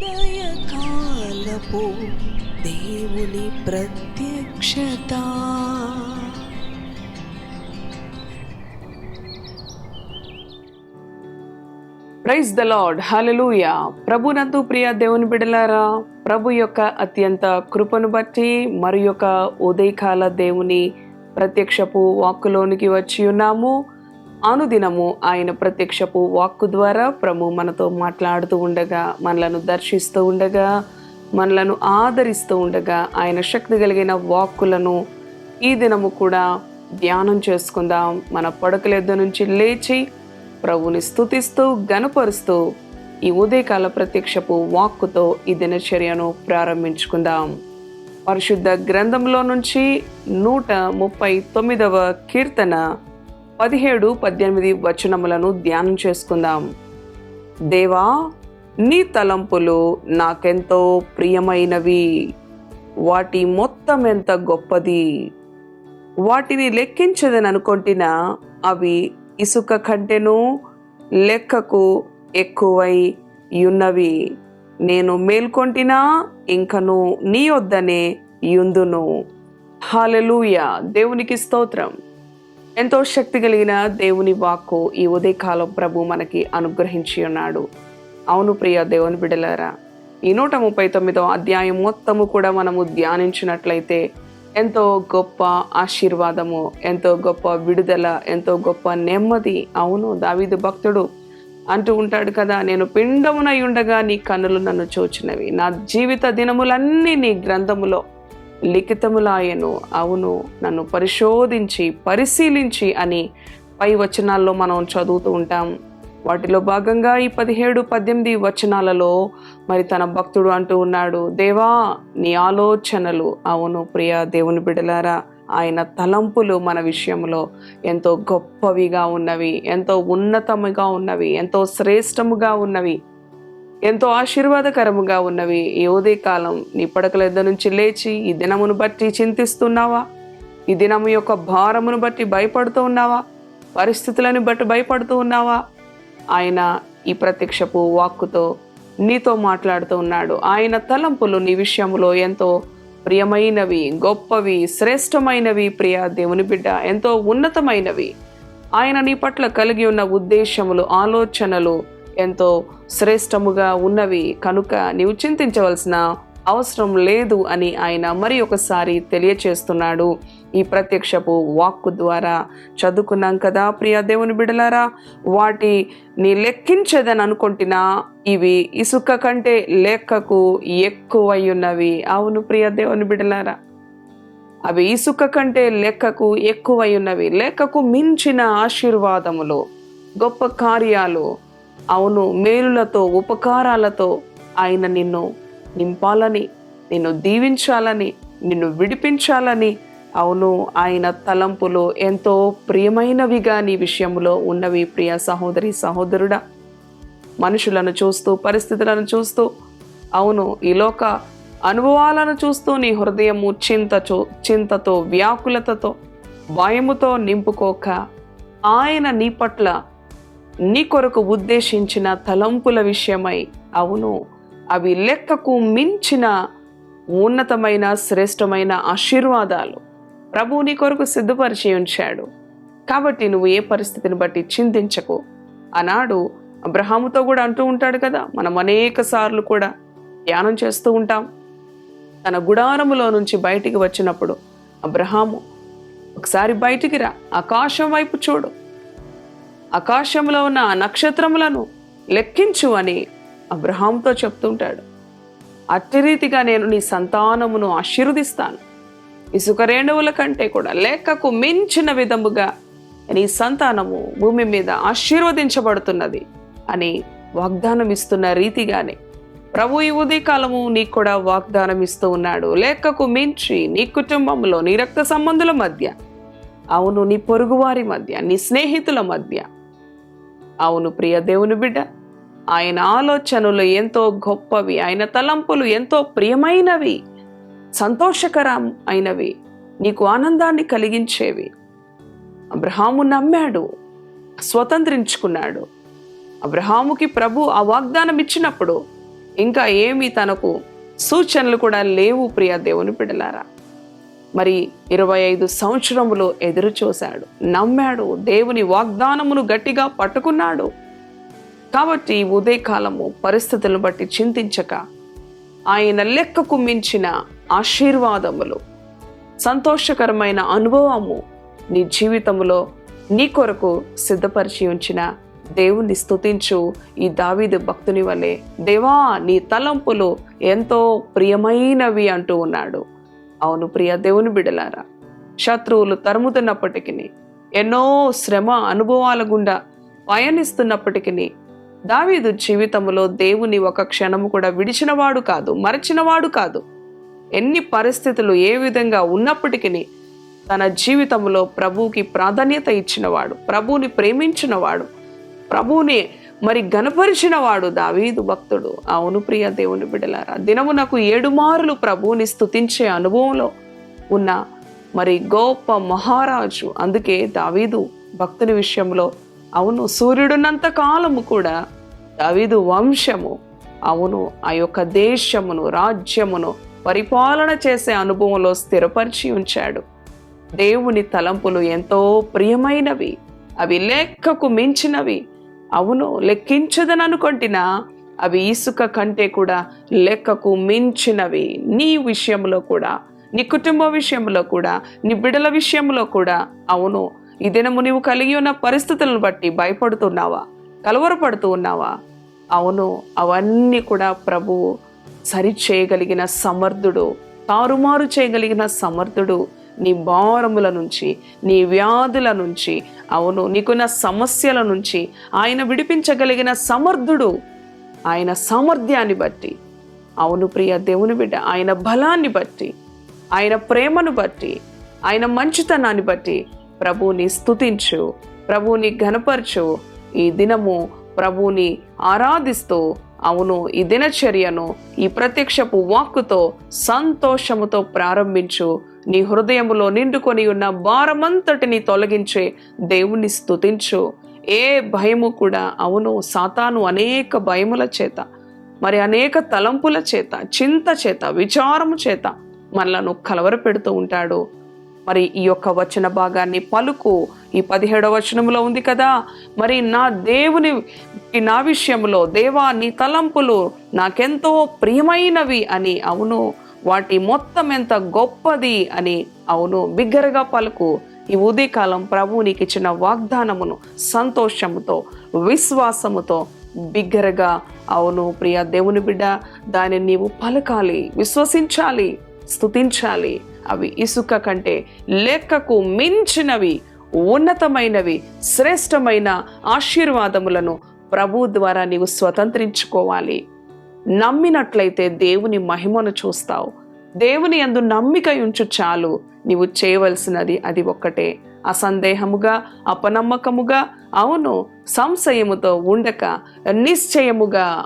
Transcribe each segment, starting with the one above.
ఉదయకాలపు దేవుని ప్రత్యక్షత. ప్రైజ్ ద లార్డ్ హల్లెలూయ ప్రభునందు ప్రియ దేవుని బిడలారా ప్రభు యొక్క అత్యంత కృపను బట్టి మరి యొక్క ఉదయకాల దేవుని ప్రత్యక్షపు వాక్కులోనికి వచ్చి ఉన్నాము. అనుదినము ఆయన ప్రత్యక్షపు వాక్కు ద్వారా ప్రభు మనతో మాట్లాడుతూ ఉండగా మనలను దర్శిస్తూ ఉండగా మనలను ఆదరిస్తూ ఉండగా ఆయన శక్తి కలిగిన వాక్కులను ఈ దినము కూడా ధ్యానం చేసుకుందాం. మన పడకలెద్ద నుంచి లేచి ప్రభుని స్తుతిస్తూ గనపరుస్తూ ఈ ఉదయకాల ప్రత్యక్షపు వాక్కుతో ఈ దినచర్యను ప్రారంభించుకుందాం. పరిశుద్ధ గ్రంథంలో నుంచి నూట ముప్పై తొమ్మిదవ కీర్తన పదిహేడు పద్దెనిమిది వచనములను ధ్యానం చేసుకుందాం. దేవా నీ తలంపులు నాకెంతో ప్రియమైనవి. వాటి మొత్తం ఎంత గొప్పది. వాటిని లెక్కించదని అనుకొంటినా అవి ఇసుక కంటెను లెక్కకు ఎక్కువై యున్నవి నేను మేల్కొంటినా ఇంకను నీ వద్దనే యుందును. హాలెలూయ దేవునికి స్తోత్రం. ఎంతో శక్తి కలిగిన దేవుని వాక్కు ఈ ఉదయకాలం ప్రభు మనకి అనుగ్రహించి ఉన్నాడు. అవును ప్రియ దేవుని బిడలారా ఈ నూట ముప్పై తొమ్మిదో అధ్యాయం మొత్తము కూడా మనము ధ్యానించినట్లయితే ఎంతో గొప్ప ఆశీర్వాదము ఎంతో గొప్ప విడుదల ఎంతో గొప్ప నెమ్మది. అవును దావీదు భక్తుడు అంటూ ఉంటాడు కదా నేను పిండమునై ఉండగా నీ కన్నులు నన్ను చూచినవి. నా జీవిత దినములన్నీ నీ గ్రంథములో లిఖితములాయను అవును నన్ను పరిశోధించి పరిశీలించి అని పై వచనాల్లో మనం చదువుతూ ఉంటాం. వాటిలో భాగంగా ఈ పదిహేడు పద్దెనిమిది వచనాలలో మరి తన భక్తుడు అంటూ ఉన్నాడు దేవా నీ ఆలోచనలు అవును ప్రియ దేవుని బిడలారా ఆయన తలంపులు మన విషయంలో ఎంతో గొప్పవిగా ఉన్నవి ఎంతో ఉన్నతముగా ఉన్నవి ఎంతో శ్రేష్టముగా ఉన్నవి. ఎంతో ఆశీర్వాదకరముగా ఉన్నవి. ఈ ఉదయకాలం నీ పడకల ఇద్దరు నుంచి లేచి ఈ దినమును బట్టి చింతిస్తున్నావా? ఈ దినము యొక్క భారమును బట్టి భయపడుతూ ఉన్నావా? పరిస్థితులను బట్టి భయపడుతూ ఉన్నావా? ఆయన ఈ ప్రత్యక్షపు వాక్కుతో నీతో మాట్లాడుతూ ఉన్నాడు. ఆయన తలంపులు నీ విషయంలో ఎంతో ప్రియమైనవి గొప్పవి శ్రేష్టమైనవి ప్రియ దేవుని బిడ్డ ఎంతో ఉన్నతమైనవి. ఆయన నీ పట్ల కలిగి ఉన్న ఉద్దేశములు ఆలోచనలు ఎంతో శ్రేష్టముగా ఉన్నవి. కనుక నీవు చింతించవలసిన అవసరం లేదు అని ఆయన మరి ఒకసారి తెలియచేస్తున్నాడు. ఈ ప్రత్యక్షపు వాక్కు ద్వారా చదువుకున్నాం కదా ప్రియ దేవుని బిడలారా. వాటి నీ లెక్కించదని అనుకుంటున్నా ఇవి ఇసుక కంటే లెక్కకు ఎక్కువై ఉన్నవి. అవును ప్రియ దేవుని బిడలారా. అవి ఇసుక కంటే లెక్కకు ఎక్కువై ఉన్నవి. లెక్కకు మించిన ఆశీర్వాదములు గొప్ప కార్యాలు అవును మేలులతో ఉపకారాలతో ఆయన నిన్ను నింపాలని నిన్ను దీవించాలని నిన్ను విడిపించాలని. అవును ఆయన తలంపులు ఎంతో ప్రియమైనవిగా నీ విషయంలో ఉన్నవి ప్రియ సహోదరి సహోదరుడా. మనుషులను చూస్తూ పరిస్థితులను చూస్తూ అవును ఈ లోక అనుభవాలను చూస్తూ నీ హృదయము చింతచో చింతతో వ్యాకులతతో భయముతో నింపుకోక ఆయన నీ పట్ల నీ కొరకు ఉద్దేశించిన తలంపుల విషయమై అవును. అవి లెక్కకు మించిన ఉన్నతమైన శ్రేష్టమైన ఆశీర్వాదాలు. ప్రభు నీ కొరకు సిద్ధపరిచి ఉంచాడు. కాబట్టి నువ్వు ఏ పరిస్థితిని బట్టి చింతించకు. ఆనాడు అబ్రహాముతో కూడా అంటూ ఉంటాడు కదా మనం అనేక సార్లు కూడా ధ్యానం చేస్తూ ఉంటాం. తన గుడారములో నుంచి బయటికి వచ్చినప్పుడు అబ్రహాము ఒకసారి బయటికి రా ఆకాశం వైపు చూడు. ఆకాశంలో ఉన్న నక్షత్రములను లెక్కించు అని అబ్రహాంతో చెప్తుంటాడు. అట్టి రీతిగా నేను నీ సంతానమును ఆశీర్వదిస్తాను. ఇసుక రేణువుల కంటే కూడా లెక్కకు మించిన విధముగా నీ సంతానము భూమి మీద ఆశీర్వదించబడుతున్నది అని వాగ్దానం ఇస్తున్న రీతిగానే ప్రభు ఈ ఉదయకాలము నీకు కూడా వాగ్దానం ఇస్తూ ఉన్నాడు. లెక్కకు మించి నీ కుటుంబంలో నీ రక్త సంబంధుల మధ్య అవును నీ పొరుగువారి మధ్య నీ స్నేహితుల మధ్య అవును ప్రియ దేవుని బిడ్డ. ఆయన ఆలోచనలు ఎంతో గొప్పవి ఆయన తలంపులు ఎంతో ప్రియమైనవి సంతోషకరం అయినవి నీకు ఆనందాన్ని కలిగించేవి. అబ్రహాము నమ్మాడు స్వతంత్రించుకున్నాడు. అబ్రహాముకి ప్రభు ఆ వాగ్దానం ఇచ్చినప్పుడు ఇంకా ఏమీ తనకు సూచనలు కూడా లేవు ప్రియ దేవుని బిడ్డలారా. మరి ఇరవై ఐదు సంవత్సరములు ఎదురు చూశాడు నమ్మాడు. దేవుని వాగ్దానమును గట్టిగా పట్టుకున్నాడు. కాబట్టి ఉదయకాలము పరిస్థితులను బట్టి చింతించక ఆయన లెక్కకు మించిన ఆశీర్వాదములు సంతోషకరమైన అనుభవము నీ జీవితంలో నీ కొరకు సిద్ధపరిచి ఉంచిన దేవుణ్ణి స్తుతించు. ఈ దావీదు భక్తుని వలె దేవా నీ తలంపులు ఎంతో ప్రియమైనవి అంటూ ఉన్నాడు. అవును ప్రియ దేవుని బిడలారా శత్రువులు తరుముతున్నప్పటికీ ఎన్నో శ్రమ అనుభవాల గుండా పయనిస్తున్నప్పటికీ దావీదు జీవితంలో దేవుని ఒక క్షణము కూడా విడిచినవాడు కాదు మరచినవాడు కాదు. ఎన్ని పరిస్థితులు ఏ విధంగా ఉన్నప్పటికీ తన జీవితంలో ప్రభువుకి ప్రాధాన్యత ఇచ్చినవాడు ప్రభువుని ప్రేమించినవాడు ప్రభువుని మరి గనపరిచినవాడు దావీదు భక్తుడు. అవును ప్రియ దేవుని బిడలారా దినమునకు ఏడు ఏడుమారులు ప్రభువుని స్థుతించే అనుభవంలో ఉన్న మరి గొప్ప మహారాజు. అందుకే దావీదు భక్తుని విషయంలో అవును సూర్యుడున్నంత కాలము కూడా దావీదు వంశము అవును ఆ యొక్క దేశమును రాజ్యమును పరిపాలన చేసే అనుభవంలో స్థిరపరిచి ఉంచాడు. దేవుని తలంపులు ఎంతో ప్రియమైనవి అవి లెక్కకు మించినవి. అవును లెక్కించదని అనుకుంటున్నా అవి ఇసుక కంటే కూడా లెక్కకు మించినవి. నీ విషయంలో కూడా నీ కుటుంబ విషయంలో కూడా నీ బిడల విషయంలో కూడా. అవును ఈ దినము నీవు కలిగి ఉన్న పరిస్థితులను బట్టి భయపడుతున్నావా? కలవరపడుతూ ఉన్నావా? అవును అవన్నీ కూడా ప్రభువు సరి చేయగలిగిన సమర్థుడు తారుమారు చేయగలిగిన సమర్థుడు. నీ భారముల నుంచి నీ వ్యాధుల నుంచి అవును నీకున్న సమస్యల నుంచి ఆయన విడిపించగలిగిన సమర్థుడు ఆయన సామర్థ్యాన్ని బట్టి. అవును ప్రియ దేవుని బిడ్డ ఆయన బలాన్ని బట్టి ఆయన ప్రేమను బట్టి ఆయన మంచితనాన్ని బట్టి ప్రభువుని స్తుతించు ప్రభువుని ఘనపరచు. ఈ దినము ప్రభువుని ఆరాధిస్తూ అవును ఈ దినచర్యను ఈ ప్రత్యక్షపు వాక్కుతో సంతోషముతో ప్రారంభించు. నీ హృదయములో నిండుకొని ఉన్న భారమంతటిని తొలగించే దేవుణ్ణి స్తుతించు. ఏ భయము కూడా అవును సాతాను అనేక భయముల చేత మరి అనేక తలంపుల చేత చింత చేత విచారము చేత మనలను కలవర పెడుతూ ఉంటాడు. మరి ఈ యొక్క వచన భాగాన్ని పలుకు. ఈ పదిహేడవ వచనంలో ఉంది కదా మరి నా దేవుని నా విషయంలో దేవా నీ తలంపులు నాకెంతో ప్రియమైనవి అని అవును. వాటి మొత్తం ఎంత గొప్పది అని అవును. బిగ్గరగా పలుకు. ఈ ఉదయకాలం ప్రభువు నీకు ఇచ్చిన వాగ్దానమును సంతోషముతో విశ్వాసముతో బిగ్గరగా అవును. ప్రియ దేవుని బిడ్డ దానిని నీవు పలకాలి విశ్వసించాలి స్తుతించాలి. అవి ఇసుక కంటే లెక్కకు మించినవి ఉన్నతమైనవి శ్రేష్టమైన ఆశీర్వాదములను ప్రభు ద్వారా నీవు స్వతంత్రించుకోవాలి. నమ్మినట్లయితే దేవుని మహిమను చూస్తావు. దేవుని అందు నమ్మిక ఉంచు చాలు. నీవు చేయవలసినది అది ఒక్కటే. అసందేహముగా అపనమ్మకముగా అవును సంశయముతో ఉండక నిశ్చయముగా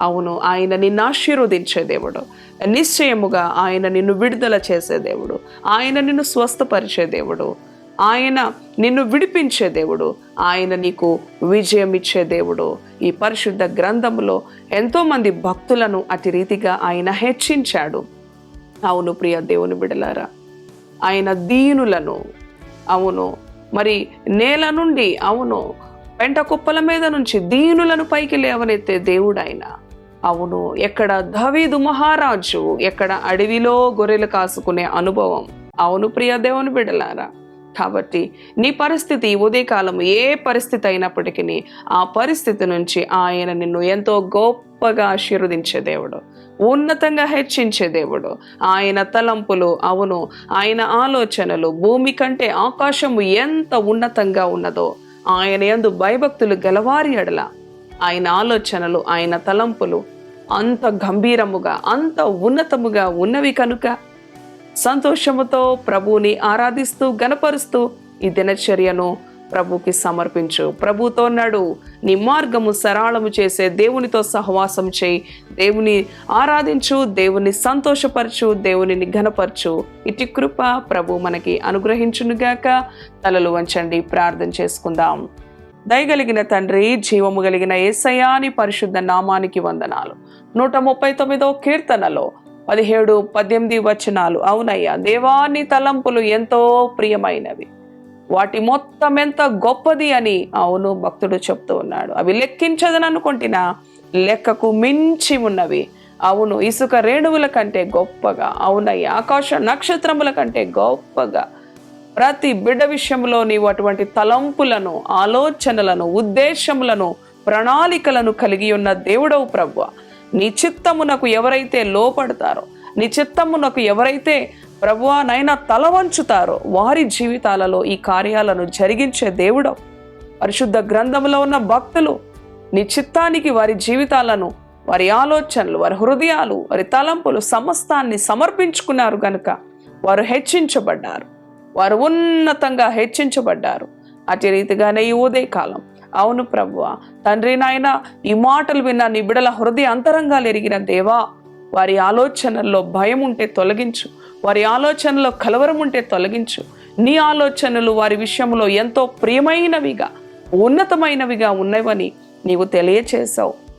అవును ఆయన నిన్ను ఆశీర్వదించే దేవుడు. నిశ్చయముగా ఆయన నిన్ను విడుదల చేసే దేవుడు. ఆయన నిన్ను స్వస్థపరిచే దేవుడు. ఆయన నిన్ను విడిపించే దేవుడు. ఆయన నీకు విజయం ఇచ్చే దేవుడు. ఈ పరిశుద్ధ గ్రంథములో ఎంతోమంది భక్తులను అతి రీతిగా ఆయన హెచ్చించాడు. అవును ప్రియ దేవుని బిడలారా ఆయన దీనులను అవును మరి నేల నుండి అవును పెంట కుప్పల మీద నుంచి దీనులను పైకి లేవనెత్తే దేవుడు ఆయన అవును ఎక్కడ దవీదు మహారాజు ఎక్కడ అడవిలో గొర్రెలు కాసుకునే అనుభవం. అవును ప్రియ దేవుని బిడలారా కాబట్టి నీ పరిస్థితి ఉదయకాలం ఏ పరిస్థితి అయినప్పటికీ ఆ పరిస్థితి నుంచి ఆయన నిన్ను ఎంతో గొప్పగా ఆశీర్వదించే దేవుడు ఉన్నతంగా హెచ్చించే దేవుడు. ఆయన తలంపులు అవును ఆయన ఆలోచనలు భూమి కంటే ఆకాశము ఎంత ఉన్నతంగా ఉన్నదో ఆయన ఎందు భయభక్తులు గలవారి ఎడల ఆయన ఆలోచనలు ఆయన తలంపులు అంత గంభీరముగా అంత ఉన్నతముగా ఉన్నవి కనుక సంతోషముతో ప్రభువుని ఆరాధిస్తూ గనపరుస్తూ ఈ దినచర్యను ప్రభుకి సమర్పించు. ప్రభుతో నడు. నీ మార్గము సరళము చేసే దేవునితో సహవాసం చేయి. దేవుని ఆరాధించు దేవుని సంతోషపరచు దేవునిని ఘనపరచు. ఇటు కృప ప్రభు మనకి అనుగ్రహించునుగాక. తలలు వంచండి. ప్రార్థన చేసుకుందాం. దయగలిగిన తండ్రి జీవము కలిగిన ఏసయాని పరిశుద్ధ నామానికి వందనాలు. నూట ముప్పై తొమ్మిదో కీర్తనలో పదిహేడు పద్దెనిమిది వచనాలు అవునయ్యా దేవాని తలంపులు ఎంతో ప్రియమైనవి. వాటి మొత్తం ఎంత గొప్పది అని అవును భక్తుడు చెప్తూ ఉన్నాడు. అవి లెక్కించదని అనుకుంటున్నా లెక్కకు మించి ఉన్నవి. అవును ఇసుక రేణువుల కంటే గొప్పగా అవునయ్యా ఆకాశ నక్షత్రముల కంటే గొప్పగా ప్రతి బిడ్డ విషయంలో నీవు అటువంటి తలంపులను ఆలోచనలను ఉద్దేశములను ప్రణాళికలను కలిగి ఉన్న దేవుడవు ప్రభు నీ చిత్తమునకు ఎవరైతే లోపడతారో నీ చిత్తమునకు ఎవరైతే ప్రభువా నైనా తల వంచుతారో వారి జీవితాలలో ఈ కార్యాలను జరిగించే దేవుడవు. పరిశుద్ధ గ్రంథంలో ఉన్న భక్తులు నీ చిత్తానికి వారి జీవితాలను వారి ఆలోచనలు వారి హృదయాలు వారి తలంపులు సమస్తాన్ని సమర్పించుకున్నారు గనుక వారు హెచ్చించబడ్డారు. వారు ఉన్నతంగా హెచ్చించబడ్డారు. అతి రీతిగానే ఈ ఉదయకాలం. అవును ప్రభువ తండ్రి నాయన ఈ మాటలు విన్న నీ బిడల హృదయ అంతరంగాలు ఎరిగిన దేవా వారి ఆలోచనల్లో భయం ఉంటే తొలగించు. వారి ఆలోచనలో కలవరం ఉంటే తొలగించు. నీ ఆలోచనలు వారి విషయంలో ఎంతో ప్రియమైనవిగా ఉన్నతమైనవిగా ఉన్నవని నీవు తెలియచేశావు.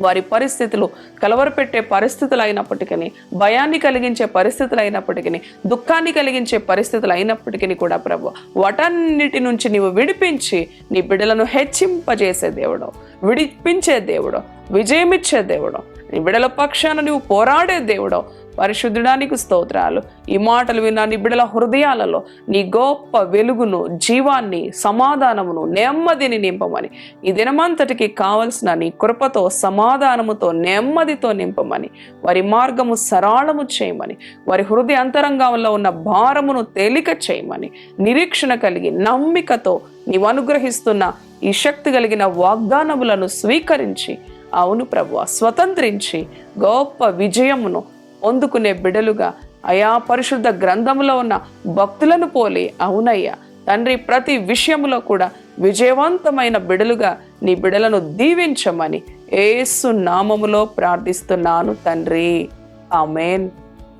వారి పరిస్థితులు కలవరపెట్టే పరిస్థితులు అయినప్పటికీ భయాన్ని కలిగించే పరిస్థితులు అయినప్పటికీ దుఃఖాన్ని కలిగించే పరిస్థితులు అయినప్పటికీ కూడా ప్రభు వాటన్నిటి నుంచి నీవు విడిపించి నీ బిడ్డలను హెచ్చింపజేసే దేవుడు విడిపించే దేవుడు విజయమిచ్చే దేవుడు నీ బిడల పక్షాన నువ్వు పోరాడే దేవుడో పరిశుద్ధుడానికి స్తోత్రాలు. ఈ మాటలు విన్న నీ బిడల హృదయాలలో నీ గొప్ప వెలుగును జీవాన్ని సమాధానమును నెమ్మదిని నింపమని. ఈ దినమంతటికి కావలసిన నీ కృపతో సమాధానముతో నెమ్మదితో నింపమని. వారి మార్గము సరళము చేయమని. వారి హృదయ అంతరంగంలో ఉన్న భారమును తేలిక చేయమని. నిరీక్షణ కలిగి నమ్మికతో నీవు అనుగ్రహిస్తున్న ఈ శక్తి కలిగిన వాగ్దానములను స్వీకరించి అవును ప్రభు స్వతంత్రించి గొప్ప విజయమును పొందుకునే బిడలుగా అయా పరిశుద్ధ గ్రంథంలో ఉన్న భక్తులను పోలి అవునయ్యా. తండ్రి ప్రతి విషయములో కూడా విజయవంతమైన బిడలుగా నీ బిడలను దీవించమని ఏసు నామములో ప్రార్థిస్తున్నాను తండ్రి. Amen.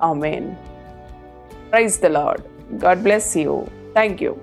Amen. Praise the Lord God bless you. Thank you